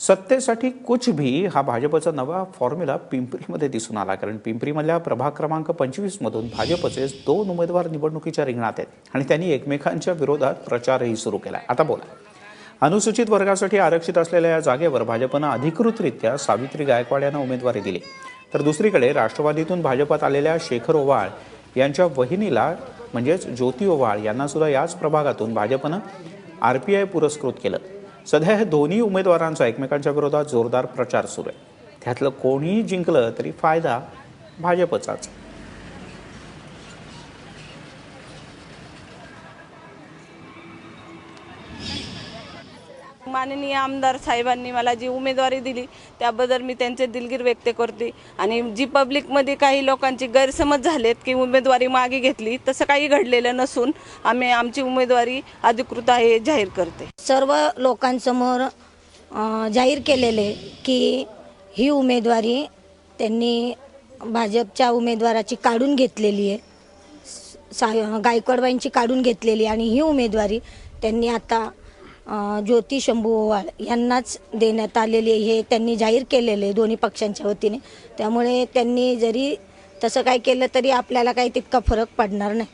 सत्तेसाठी कुछ भी हा भाजपचा नवा फॉर्म्युला पिंपरीमध्ये दिसून आला. कारण पिंपरीमधल्या प्रभाग क्रमांक पंचवीसमधून भाजपचे दोन उमेदवार निवडणुकीच्या रिंगणात आहेत आणि त्यांनी एकमेकांच्या विरोधात प्रचारही सुरू केला आता बोला. अनुसूचित वर्गासाठी आरक्षित असलेल्या या जागेवर भाजपनं अधिकृतरित्या सावित्री गायकवाड यांना उमेदवारी दिली. तर दुसरीकडे राष्ट्रवादीतून भाजपात आलेल्या शेखर ओवाळ यांच्या वहिनीला म्हणजेच ज्योती ओवाळ यांना सुद्धा याच प्रभागातून भाजपनं आर पी आय पुरस्कृत केलं. सध्या हे दोन्ही उमेदवारांचा एकमेकांच्या विरोधात जोरदार प्रचार सुरू आहे. त्यातलं कोणीही जिंकलं तरी फायदा भाजपचाच. माननीय आमदार साहेबांनी मला जी उमेदवारी दिली त्याबद्दल मी त्यांचे दिलगीर व्यक्त करते. आणि जी पब्लिकमध्ये काही लोकांची गैरसमज झालेत की उमेदवारी मागे घेतली तसं काही घडलेलं नसून आम्ही आमची उमेदवारी अधिकृत आहे जाहीर करते. सर्व लोकांसमोर जाहीर केलेले की ही उमेदवारी त्यांनी भाजपच्या उमेदवाराची काढून घेतलेली आहे. सा गायकवाडबाईंची काढून घेतलेली आणि ही उमेदवारी त्यांनी आता ज्योती शंभू ओवाळ यांनाच देण्यात आलेली हे त्यांनी जाहीर केलेले आहे दोन्ही पक्षांच्या वतीने. त्यामुळे त्यांनी जरी तसं काय केलं तरी आपल्याला काही तितका फरक पडणार नाही.